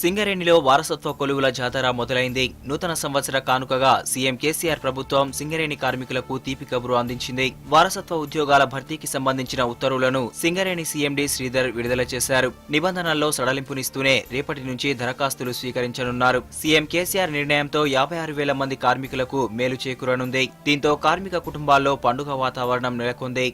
సింగరేణిలో వారసత్వ కొలువుల జాతర మొదలైంది. నూతన సంవత్సర కానుకగా సీఎం కేసీఆర్ ప్రభుత్వం సింగరేణి కార్మికులకు తీపి కబురు అందించింది. వారసత్వ ఉద్యోగాల భర్తీకి సంబంధించిన ఉత్తర్వులను సింగరేణి సీఎండీ శ్రీధర్ విడుదల చేశారు. నిబంధనల్లో సడలింపునిస్తూనే రేపటి నుంచి దరఖాస్తులు స్వీకరించనున్నారు. సీఎం కేసీఆర్ నిర్ణయంతో యాభై ఆరు వేల మంది కార్మికులకు మేలు చేకూరనుంది. దీంతో కార్మిక కుటుంబాల్లో పండుగ వాతావరణం నెలకొంది.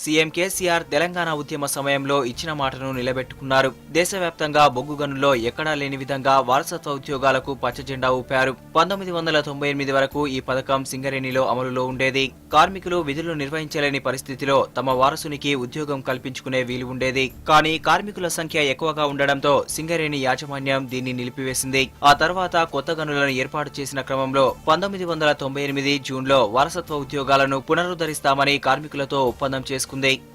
సీఎం కేసీఆర్ తెలంగాణ ఉద్యమ సమయంలో ఇచ్చిన మాటను నిలబెట్టుకున్నారు. దేశవ్యాప్తంగా బొగ్గు గనుల్లో ఎక్కడా లేని విధంగా వారసత్వ ఉద్యోగాలకు పచ్చజెండా ఊపారు. పంతొమ్మిది వందల తొంభై ఎనిమిది వరకు ఈ పథకం సింగరేణిలో అమలులో ఉండేది. కార్మికులు విధులు నిర్వహించలేని పరిస్థితిలో తమ వారసునికి ఉద్యోగం కల్పించుకునే వీలు ఉండేది. కానీ కార్మికుల సంఖ్య ఎక్కువగా ఉండడంతో సింగరేణి యాజమాన్యం దీన్ని నిలిపివేసింది. ఆ తర్వాత కొత్త గనులను ఏర్పాటు చేసిన క్రమంలో పంతొమ్మిది వందల తొంభై ఎనిమిది జూన్లో వారసత్వ ఉద్యోగాలను పునరుద్ధరిస్తామని కార్మికులతో ఒప్పందం చేసుకుంది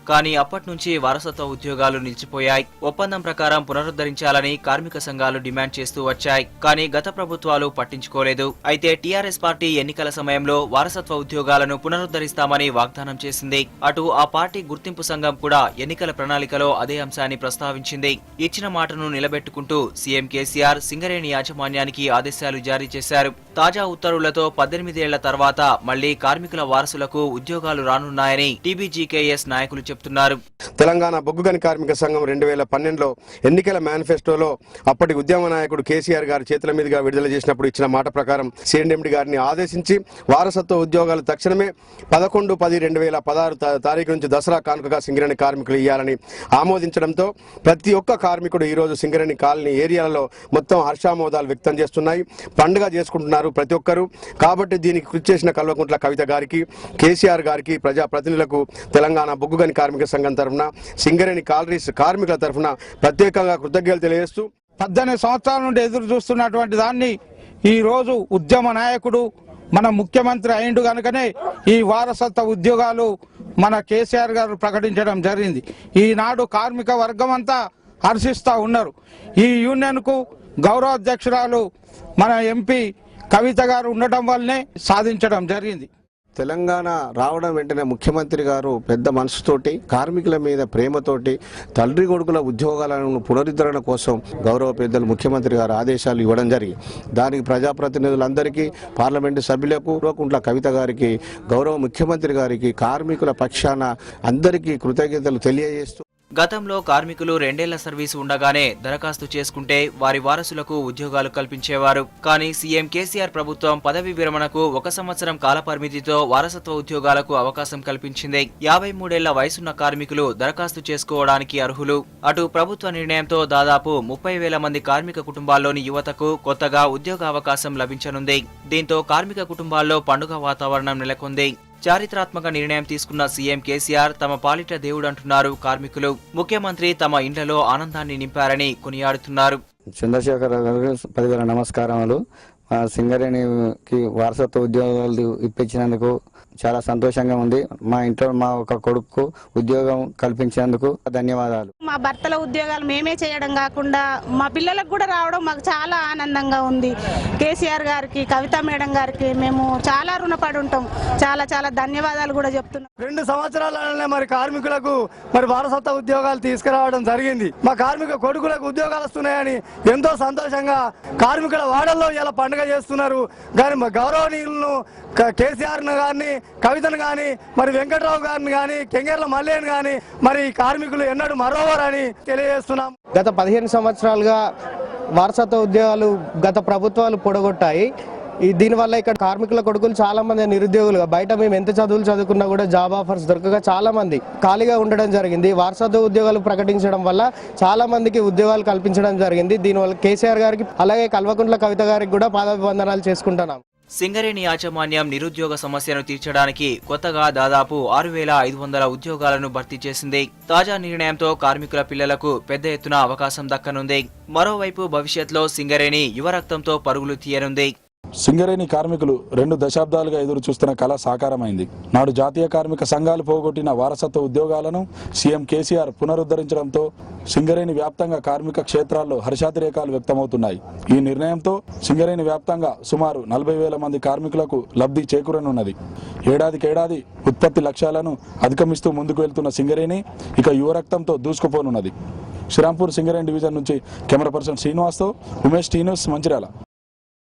కానీ అప్పటి నుంచి వారసత్వ ఉద్యోగాలు నిలిచిపోయాయి. ఒప్పందం ప్రకారం పునరుద్ధరించాలని కార్మిక సంఘాలు డిమాండ్ చేస్తూ వచ్చాయి. కానీ గత ప్రభుత్వాలు పట్టించుకోలేదు. అయితే టీఆర్ఎస్ పార్టీ ఎన్నికల సమయంలో వారసత్వ ఉద్యోగాలను పునరుద్ధరిస్తామని వాగ్దానం చేసింది. అటు ఆ పార్టీ గుర్తింపు సంఘం కూడా ఎన్నికల ప్రణాళికలో అదే అంశాన్ని ప్రస్తావించింది. ఇచ్చిన మాటను నిలబెట్టుకుంటూ సీఎం కేసీఆర్ సింగరేణి యాజమాన్యానికి ఆదేశాలు జారీ చేశారు. తాజా ఉత్తర్వులతో పద్దెనిమిదేళ్ళ తర్వాత మళ్ళీ కార్మికుల వారసులకు ఉద్యోగాలు రానున్నాయని టీబీజీకేఎస్ నాయకులు చెప్తున్నారు. తెలంగాణ బొగ్గు గని కార్మిక సంఘం రెండు వేల పన్నెండులో ఎన్నికల మేనిఫెస్టోలో అప్పటి ఉద్యమ నాయకుడు కేసీఆర్ గారి చేతుల మీదుగా విడుదల చేసినప్పుడు ఇచ్చిన మాట ప్రకారం సిఎండి గారిని ఆదేశించి వారసత్వ ఉద్యోగాలు తక్షణమే పదకొండు పది రెండు వేల పదహారు తారీఖు నుంచి దసరా కానుకగా సింగరేణి కార్మికులు ఇవ్వాలని ఆమోదించడంతో ప్రతి ఒక్క కార్మికుడు ఈరోజు సింగరేణి కాలనీ ఏరియాలలో మొత్తం హర్షామోదాలు వ్యక్తం చేస్తున్నాయి. పండుగ చేసుకుంటున్నారు ప్రతి ఒక్కరూ. కాబట్టి దీనికి కృషి చేసిన కల్వకుంట్ల కవిత గారికి కేసీఆర్ గారికి ప్రజాప్రతినిధులకు తెలంగాణ బొగ్గుగని కార్మిక సంఘం తరఫున సింగరేణి కాలరీస్ కార్మికుల తరఫున ప్రత్యేకంగా కృతజ్ఞతలు తెలియజేస్తూ పద్దెనిమిది సంవత్సరాల నుండి ఎదురు చూస్తున్నటువంటి దాన్ని ఈ రోజు ఉద్యమ నాయకుడు మన ముఖ్యమంత్రి అయిండు కనుకనే ఈ వారసత్వ ఉద్యోగాలు మన కేసీఆర్ గారు ప్రకటించడం జరిగింది. ఈనాడు కార్మిక వర్గం అంతా హర్షిస్తూ ఉన్నారు. ఈ యూనియన్కు గౌరవాధ్యక్షురాలు మన ఎంపీ కవిత గారు ఉండటం వల్లనే సాధించడం జరిగింది. తెలంగాణ రావడం వెంటనే ముఖ్యమంత్రి గారు పెద్ద మనసుతోటి కార్మికుల మీద ప్రేమతోటి తండ్రి కొడుకుల ఉద్యోగాలను పునరుద్ధరణ కోసం గౌరవ పెద్దలు ముఖ్యమంత్రి గారు ఆదేశాలు ఇవ్వడం జరిగింది. దానికి ప్రజాప్రతినిధులందరికీ పార్లమెంటు సభ్యులకు రోకుంట్ల కవిత గారికి గౌరవ ముఖ్యమంత్రి గారికి కార్మికుల పక్షాన అందరికీ కృతజ్ఞతలు తెలియజేస్తూ గతంలో కార్మికులు రెండేళ్ళ సర్వీసు ఉండగానే దరఖాస్తు చేసుకుంటే వారి వారసులకు ఉద్యోగాలు కల్పించేవారు. కానీ సీఎం కేసీఆర్ ప్రభుత్వం పదవి విరమణకు ఒక సంవత్సరం కాలపరిమితితో వారసత్వ ఉద్యోగాలకు అవకాశం కల్పించింది. యాభై మూడేళ్ళ వయసున్న కార్మికులు దరఖాస్తు చేసుకోవడానికి అర్హులు. అటు ప్రభుత్వ నిర్ణయంతో దాదాపు ముప్పై వేల మంది కార్మిక కుటుంబాల్లోని యువతకు కొత్తగా ఉద్యోగ అవకాశం లభించనుంది. దీంతో కార్మిక కుటుంబాల్లో పండుగ వాతావరణం నెలకొంది. చారిత్రాత్మక నిర్ణయం తీసుకున్న సీఎం కేసీఆర్ తమ పాలిట దేవుడు అంటున్నారు కార్మికులు. ముఖ్యమంత్రి తమ ఇండ్లలో ఆనందాన్ని నింపారని కొనియాడుతున్నారు. చంద్రశేఖర్ గారు పదివేల నమస్కారములు. సింగరేణికి వారసత్వ ఉద్యోగాలు ఇప్పించినందుకు చాలా సంతోషంగా ఉంది. మా ఇంట్లో మా ఒక కొడుకు ఉద్యోగం కల్పించినందుకు ధన్యవాదాలు. మా భర్తల ఉద్యోగాలు మేమే చేయడం కాకుండా మా పిల్లలకు కూడా రావడం మాకు చాలా ఆనందంగా ఉంది. కేసీఆర్ గారికి కవిత మేడం గారికి మేము చాలా రుణపడి ఉంటాం. చాలా చాలా ధన్యవాదాలు కూడా చెప్తున్నాం. రెండు సంవత్సరాలనే మరి కార్మికులకు మరి వారసత్వ ఉద్యోగాలు తీసుకురావడం జరిగింది. మా కార్మిక కొడుకులకు ఉద్యోగాలు వస్తున్నాయని ఎంతో సంతోషంగా కార్మికుల వాడల్లో ఇలా పండుగ చేస్తున్నారు. కానీ మా గౌరవనీయులను కేసీఆర్ గారిని కవితను కానీ మరి వెంకట్రావు గారిని కానీ కెంగేర్ల మల్లేని కానీ మరి కార్మికులు ఎన్నడూ మరోవారని తెలియజేస్తున్నాం. గత పదిహేను సంవత్సరాలుగా వారసత్వ ఉద్యోగాలు గత ప్రభుత్వాలు పొడగొట్టాయి. ఈ దీనివల్ల ఇక్కడ కార్మికుల కొడుకులు చాలా మంది నిరుద్యోగులుగా బయట మేము ఎంత చదువులు చదువుకున్నా కూడా జాబ్ ఆఫర్స్ దొరకగా చాలా మంది ఖాళీగా ఉండడం జరిగింది. వారసత్వ ఉద్యోగాలు ప్రకటించడం వల్ల చాలా మందికి ఉద్యోగాలు కల్పించడం జరిగింది. దీనివల్ల కేసీఆర్ గారికి అలాగే కల్వకుంట్ల కవిత గారికి కూడా పాదాభివందనాలు చేసుకుంటున్నాం. సింగరేణి యాజమాన్యం నిరుద్యోగ సమస్యను తీర్చడానికి కొత్తగా దాదాపు ఆరు వేల ఐదు వందల ఉద్యోగాలను భర్తీ చేసింది. తాజా నిర్ణయంతో కార్మికుల పిల్లలకు పెద్ద ఎత్తున అవకాశం దక్కనుంది. మరోవైపు భవిష్యత్లో సింగరేణి యువ రక్తంతో పరుగులు తీయనుంది. సింగరేణి కార్మికులు రెండు దశాబ్దాలుగా ఎదురు చూస్తున్న కళ సాకారమైంది. నాడు జాతీయ కార్మిక సంఘాలు పోగొట్టిన వారసత్వ ఉద్యోగాలను సీఎం కేసీఆర్ పునరుద్ధరించడంతో సింగరేణి వ్యాప్తంగా కార్మిక క్షేత్రాల్లో హర్షాతిరేకాలు వ్యక్తమవుతున్నాయి. ఈ నిర్ణయంతో సింగరేణి వ్యాప్తంగా సుమారు నలభై వేల మంది కార్మికులకు లబ్ధి చేకూరనున్నది. ఏడాదికేడాది ఉత్పత్తి లక్ష్యాలను అధిగమిస్తూ ముందుకు వెళ్తున్న సింగరేణి ఇక యువరక్తంతో దూసుకుపోనున్నది. శ్రీరాంపూర్ సింగరేణి డివిజన్ నుంచి కెమెరా పర్సన్ శ్రీనివాస్తో ఉమేష్ టీనూస్ మంచిర్యాల.